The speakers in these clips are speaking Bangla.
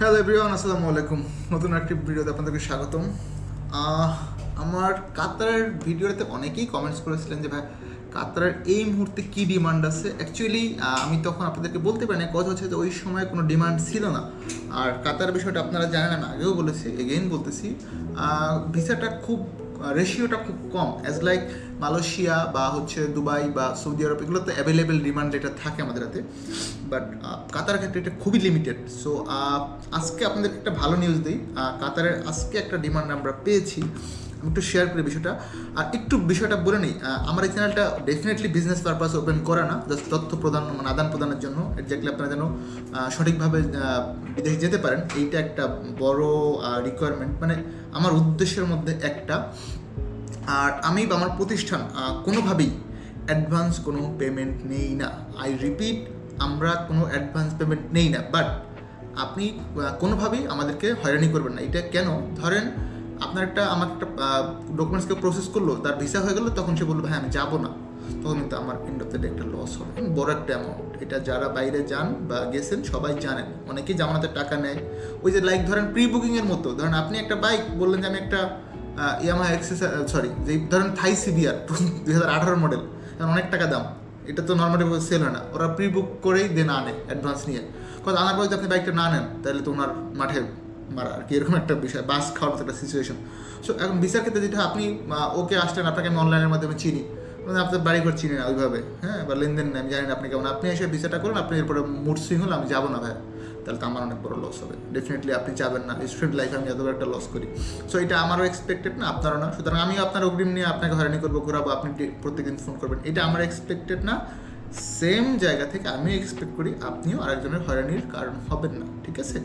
হ্যালো এভরিওয়ান আসসালামু আলাইকুম। নতুন একটি ভিডিওতে আপনাদেরকে স্বাগতম। আমার কাতারের ভিডিওতে অনেকেই কমেন্টস করেছিলেন যে, ভাই, কাতারের এই মুহূর্তে কি ডিমান্ড আছে? অ্যাকচুয়ালি আমি তখন আপনাদেরকে বলতে পারি না কথা হচ্ছে যে, ওই সময় কোনো ডিমান্ড ছিল না। আর কাতার বিষয়টা আপনারা জানেন, আমি আগেও বলেছি এগেইন বলতেছি। ভিসাটা খুব রেশিওটা খুব কম অ্যাজ লাইক মালয়েশিয়া বা হচ্ছে দুবাই বা সৌদি আরব, এগুলোতে অ্যাভেলেবেল ডিমান্ড এটা থাকে আমাদের হাতে বাট কাতার ক্ষেত্রে এটা খুবই লিমিটেড সো আজকে আপনাদের একটা ভালো নিউজ দিই কাতারের আজকে একটা ডিমান্ড আমরা পেয়েছি একটু শেয়ার করি বিষয়টা। আর একটু বিষয়টা বলে নিই আমার এই চ্যানেলটা ডেফিনেটলি বিজনেস পারপাস ওপেন করা না জাস্ট তথ্য প্রদান মানে আদান প্রদানের জন্য এক্স্যাক্টলি আপনারা যেন সঠিকভাবে বিদেশে যেতে পারেন, এইটা একটা বড় রিকোয়ারমেন্ট মানে আমার উদ্দেশ্যের মধ্যে একটা। আর আমি বা আমার প্রতিষ্ঠান কোনোভাবেই অ্যাডভান্স কোনো পেমেন্ট নেই না। আই রিপিট আমরা কোনো অ্যাডভান্স পেমেন্ট নেই না। বাট আপনি কোনোভাবেই আমাদেরকে হয়রানি করবেন না। এটা কেন? ধরেন আপনার একটা, আমার একটা ডকুমেন্টসকে প্রসেস করল, তার ভিসা হয়ে গেলো, তখন সে বলল হ্যাঁ আমি যাব না। তখন কিন্তু আমার এন্ড অফ দ্য ডে একটা লস হবে। বড় একটা অ্যামাউন্ট এটা যারা বাইরে যান বা গেছেন, সবাই জানেন। অনেকেই জামানাতে টাকা নেয়। ওই যে লাইক ধরেন প্রি বুকিংয়ের মতো। ধরেন আপনি একটা বাইক বললেন যে, আমি একটা ইয়ামা এক্সেস সরি যে, ধরেন থাই সিবিআর দুই হাজার আঠারো মডেল অনেক টাকা দাম। এটা তো নর্মালি সেল হয় না। ওরা প্রি বুক করেই দেন আনে অ্যাডভান্স নিয়ে। কথা আনার পর যদি আপনি বাইকটা না নেন, তাহলে তো ওনার মাঠে মারা আর কি, এরকম একটা বিষয়, বাস খাওয়ার একটা সিচুয়েশন সো এখন ভিসার ক্ষেত্রে যেটা আপনি ওকে আসলেন, আপনাকে আমি অনলাইনের মাধ্যমে চিনি। মানে আপনার বাড়ি ঘর চিনি না ওইভাবে হ্যাঁ? বা লেনদেন আমি জানি না আপনি কেমন। আপনি এসে ভিসাটা করুন, আপনি এরপরে মুড সুইং হলে আমি যাব না ভাই তাহলে তো আমার অনেক বড় লস হবে। ডেফিনেটলি আপনি যাবেন না। স্টুডেন্ট লাইফে আমি এত একটা লস করি। সো এটা আমারও এক্সপেক্টেড না, আপনারও না। সুতরাং আমি আপনার অগ্রিম নিয়ে আপনাকে হয়রানি করব, ঘোরাবো, আপনি প্রত্যেকদিন ফোন করবেন। এটা আমার এক্সপেক্টেড না। সেম জায়গা থেকে আমি এক্সপেক্ট করি, আপনিও আরেকজনের হয়রানির কারণ হবেন না, ঠিক আছে?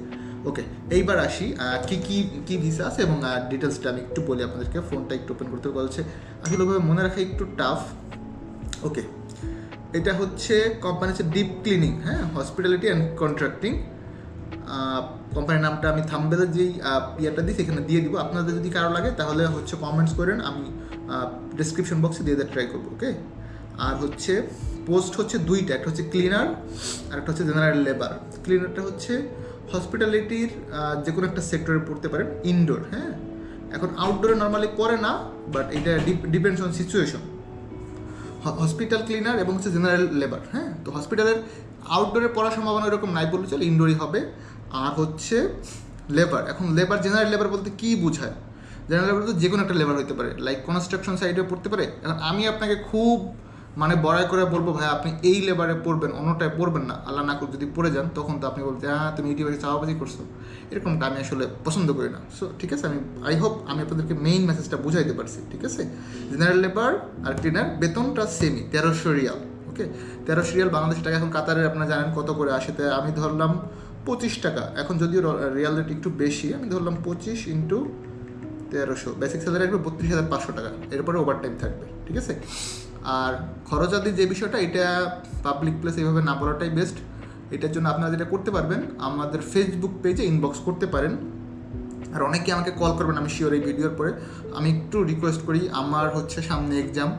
ওকে এইবার আসি কি কি কি ভিসা আছে এবং ডিটেলসটা আমি একটু বলি আপনাদেরকে ফোনটা একটু ওপেন করতে বলছে আসলে ওইভাবে মনে রাখা একটু টাফ ওকে এটা হচ্ছে কোম্পানি হচ্ছে ডিপ ক্লিনিং হ্যাঁ হসপিটালিটি অ্যান্ড কন্ট্রাক্টিং কোম্পানির নামটা আমি থাম্বেলের যেই ইয়েটা দিই সেখানে দিয়ে দিব। আপনাদের যদি কারও লাগে, তাহলে হচ্ছে কমেন্টস করেন, আমি ডিসক্রিপশন বক্সে দিয়ে দেওয়ার ট্রাই করব ওকে আর হচ্ছে পোস্ট হচ্ছে দুইটা, একটা হচ্ছে ক্লিনার আর একটা হচ্ছে জেনারেল লেবার ক্লিনারটা হচ্ছে হসপিটালিটির যে কোনো একটা সেক্টরে পড়তে পারেন ইনডোর হ্যাঁ? এখন আউটডোরে নর্মালি করে না বাট এটা depends on situation hospital cleaner এবং হচ্ছে জেনারেল লেবার হ্যাঁ? তো হসপিটালের আউটডোরে পড়ার সম্ভাবনা এরকম নাই বললে চলে ইনডোরই হবে। আর হচ্ছে লেবার এখন লেবার জেনারেল লেবার বলতে কী বোঝায়? জেনারেল লেবার তো যে কোনো একটা লেবার হতে পারে লাইক কনস্ট্রাকশন সাইডে পড়তে পারে। এখন আমি আপনাকে খুব মানে বড়াই করে বলব, ভাই, আপনি এই লেবারে পড়বেন, অন্যটায় পড়বেন না। আল্লাহ না যদি পড়ে যান, তখন তো আপনি বলতে হ্যাঁ তুমি ইউটিউবে চাওয়াবাজি করছ। এরকমটা আমি আসলে পছন্দ করি না। সো ঠিক আছে, আমি আই হোপ আমি আপনাদেরকে মেইন মেসেজটা বুঝাইতে পারছি, ঠিক আছে? জেনারেল লেবার আর ক্লিনার বেতনটা সেমি তেরোশো রিয়াল ওকে তেরোশো রিয়াল বাংলাদেশ টাকা, এখন কাতারের আপনারা জানেন কত করে আসে তাই আমি ধরলাম পঁচিশ টাকা, এখন যদিও রিয়াল রেট একটু বেশি, আমি ধরলাম পঁচিশ ইন্টু তেরোশো। বেসিক স্যালারি আসবে বত্রিশ হাজার পাঁচশো টাকা, এরপরে ওভার টাইম থাকবে, ঠিক আছে? আর খরচাদি যে বিষয়টা, এটা পাবলিক প্লেস এইভাবে না বলাটাই বেস্ট এটার জন্য আপনারা যেটা করতে পারবেন, আমাদের ফেসবুক পেজে ইনবক্স করতে পারেন। আর অনেকে আমাকে কল করবেন, আমি শিওর এই ভিডিওর পরে। আমি একটু রিকোয়েস্ট করি, আমার হচ্ছে সামনে এক্সাম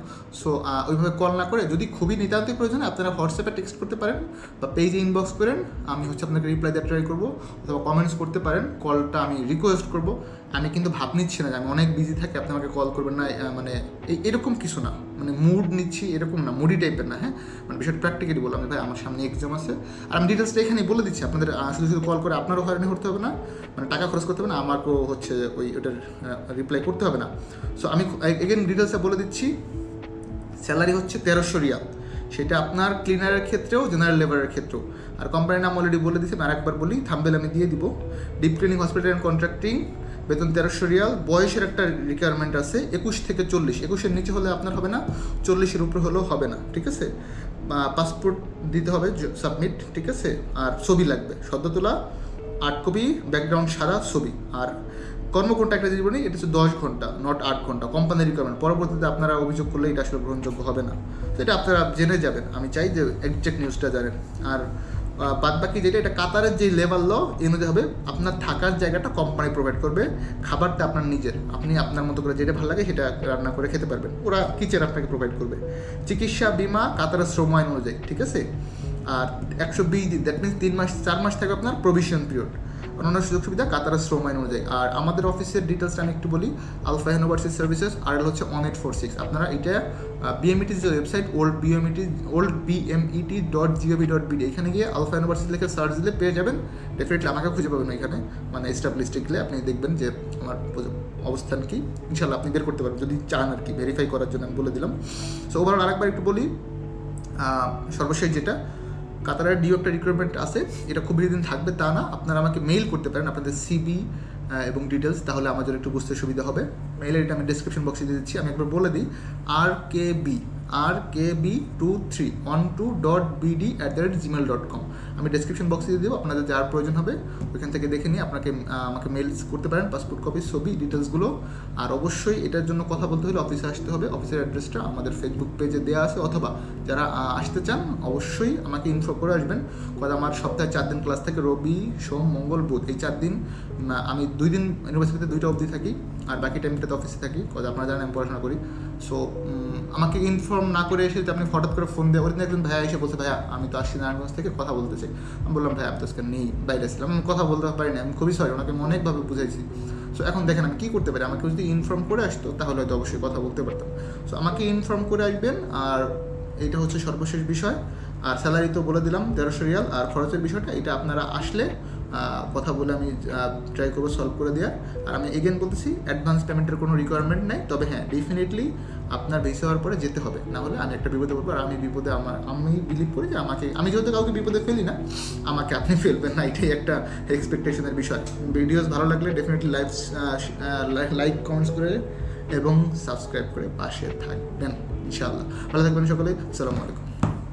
সো ওইভাবে কল না করে। যদি খুবই নিতান্তই প্রয়োজন আপনারা হোয়াটসঅ্যাপে টেক্সট করতে পারেন বা পেজে ইনবক্স করেন। আমি হচ্ছে আপনাকে রিপ্লাই দেওয়ার ট্রাই করব, অথবা কমেন্টস করতে পারেন। কলটা আমি রিকোয়েস্ট করব। আমি কিন্তু ভাব নিচ্ছি না যে আমি অনেক বিজি থাকি, আপনি আমাকে কল করবেন না মানে এরকম কিছু না। মানে মুড নিচ্ছি এরকম না মুডি টাইপের না হ্যাঁ? মানে বিষয়টা প্র্যাকটিক্যালি বললাম ভাই, আমার সামনে এক্সাম আছে। আর আমি ডিটেলসটা এখানেই বলে দিচ্ছি, আপনাদের শুধু শুধু কল করে আপনারও হয়রানি করতে হবে না মানে টাকা খরচ করতে হবে না, আমাকেও হচ্ছে ওই ওটার রিপ্লাই করতে হবে না। সো আমি এগেন ডিটেলসটা বলে দিচ্ছি স্যালারি হচ্ছে তেরোশো রিয়াল। সেটা আপনার ক্লিনারের ক্ষেত্রেও জেনারেল লেবারের ক্ষেত্রেও। আর কোম্পানির নাম অলরেডি বলে দিয়েছি, আমি আরেকবার বলি থাম্বেল আমি দিয়ে দিব। Deep cleaning hospital and contracting বেতন তেরোশো রিয়াল। বয়সের একটা রিকোয়ারমেন্ট আছে, একুশ থেকে চল্লিশ। একুশের নিচে হলে আপনার হবে না, চল্লিশের উপরে হলেও হবে না, ঠিক আছে? পাসপোর্ট দিতে হবে সাবমিট ঠিক আছে? আর ছবি লাগবে, সদ্য তোলা আট কপি ব্যাকগ্রাউন্ড সারা, ছবি। আর কর্মঘণ্টা একটা জীবনে এটা হচ্ছে দশ ঘণ্টা নট আট ঘণ্টা কোম্পানির রিকোয়ারমেন্ট পরবর্তীতে আপনারা অভিযোগ করলে এটা আসলে গ্রহণযোগ্য হবে না। তো এটা আপনারা জেনে যাবেন। আমি চাই যে একজ্যাক্ট নিউজটা জানেন। আর বাদ বাকি যেটা, এটা কাতারের যে লেভেল ল অনুযায়ী হবে আপনার থাকার জায়গাটা কোম্পানি প্রোভাইড করবে, খাবারটা আপনার নিজের। আপনি আপনার মতো করে যেটা ভালো লাগে সেটা রান্না করে খেতে পারবেন। ওরা কিচেন আপনাকে প্রোভাইড করবে। চিকিৎসা বিমা কাতারের শ্রম আইন অনুযায়ী, ঠিক আছে? আর একশো বিশ দ্যাট মিনস তিন মাস, চার মাস থাকবে আপনার প্রভিশন পিরিয়ড অন্যান্য সুযোগ সুবিধা কাতারের শ্রম আইন অনুযায়ী। আর আমাদের অফিসের ডিটেলসটা আমি একটু বলি আলফা ইউনিভার্সিটি সার্ভিসেস আর এটা হচ্ছে ওয়ান এইট ফোর সিক্স আপনারা এটা বিএমইটি যে website old BMET old BMET dot GOV dot BD এখানে গিয়ে আলফা ইউনিভার্সিটি লিখে সার্চ দিলে পেয়ে যাবেন। ডেফিনেটলি আমাকে খুঁজে পাবেন এখানে মানে গেলে আপনি দেখবেন যে আমার অবস্থান কি। ইনশাল্লাহ আপনি বের করতে পারবেন যদি চান আর কি ভেরিফাই করার জন্য আমি বলে দিলাম। সো ওভারঅল আরেকবার একটু বলি সর্বশেষ যেটা কাতারের ডিও একটা রিক্রুটমেন্ট আছে, এটা খুব বেশি দিন থাকবে তা না। আপনারা আমাকে মেইল করতে পারেন আপনাদের সিবি এবং ডিটেলস তাহলে আমাদের একটু বুঝতে সুবিধা হবে। মেইলের এটা আমি ডিসক্রিপশন বক্সে দিয়ে দিচ্ছি, আমি একবার বলে দিই। R K B R K B two three one two dot BD at the rate Gmail dot com আমি ডিসক্রিপশন বক্সে দিয়ে দেবো, আপনাদের যার প্রয়োজন হবে, ওইখান থেকে দেখে নিয়ে আপনাকে আমাকে মেইল করতে পারেন পাসপোর্ট কপি ছবি ডিটেলসগুলো আর অবশ্যই এটার জন্য কথা বলতে হলে অফিসে আসতে হবে। অফিসের অ্যাড্রেসটা আমাদের ফেসবুক পেজে দেওয়া আছে, অথবা যারা আসতে চান, অবশ্যই আমাকে ইনফো করে আসবেন। কারণ আমার সপ্তাহে চার দিন ক্লাস থাকে, রবি, সোম, মঙ্গল, বুধ। এই চার দিন আমি দুই দিন ইউনিভার্সিটিতে দুইটা অবধি থাকি, আর বাকি টাইমটাতে অফিসে থাকি, কারণ আপনারা জানেন আমি পড়াশোনা করি। সো আমাকে ইনফর্ম না করে এসে আপনি হঠাৎ করে ফোন দেওয়া একজন ভাইয়া এসে বলছে, ভাইয়া, আমি তো আসছি নারায়ণগঞ্জ থেকে কথা বলতে চাই আমি বললাম, ভাই তো নেই, বাইরে ছিলাম আমি কথা বলতে পারিনি, আমি খুবই সরি ওনাকে আমি অনেকভাবে বুঝাইছি। সো এখন দেখেন আমি কী করতে পারি? আমাকে যদি ইনফর্ম করে আসতো, তাহলে হয়তো অবশ্যই কথা বলতে পারতাম। সো আমাকে ইনফর্ম করে আসবেন, আর এইটা হচ্ছে সর্বশেষ বিষয়। আর স্যালারি তো বলে দিলাম, তেরোশো রিয়াল। আর খরচের বিষয়টা, এটা আপনারা আসলে কথা বলে আমি ট্রাই করব সলভ করে দেওয়ার। আর আমি এগেন বলতেছি অ্যাডভান্স পেমেন্টের কোনো রিকোয়ারমেন্ট নেই। তবে হ্যাঁ ডেফিনেটলি আপনার বেশি হওয়ার পরে যেতে হবে। না হলে আমি একটা বিপদে পড়ব। আর আমি বিপদে আমার, আমি বিলিভ করি যে আমাকে, আমি যেহেতু কাউকে বিপদে ফেলি না, আমাকে আপনি ফেলবেন না, এটাই একটা এক্সপেকটেশনের বিষয়। ভিডিওস ভালো লাগলে ডেফিনেটলি লাইভ লাইক কমেন্টস করে এবং সাবস্ক্রাইব করে পাশে থাকবেন, ইনশাআল্লাহ। ভালো থাকবেন সকলে, আসসালামু আলাইকুম।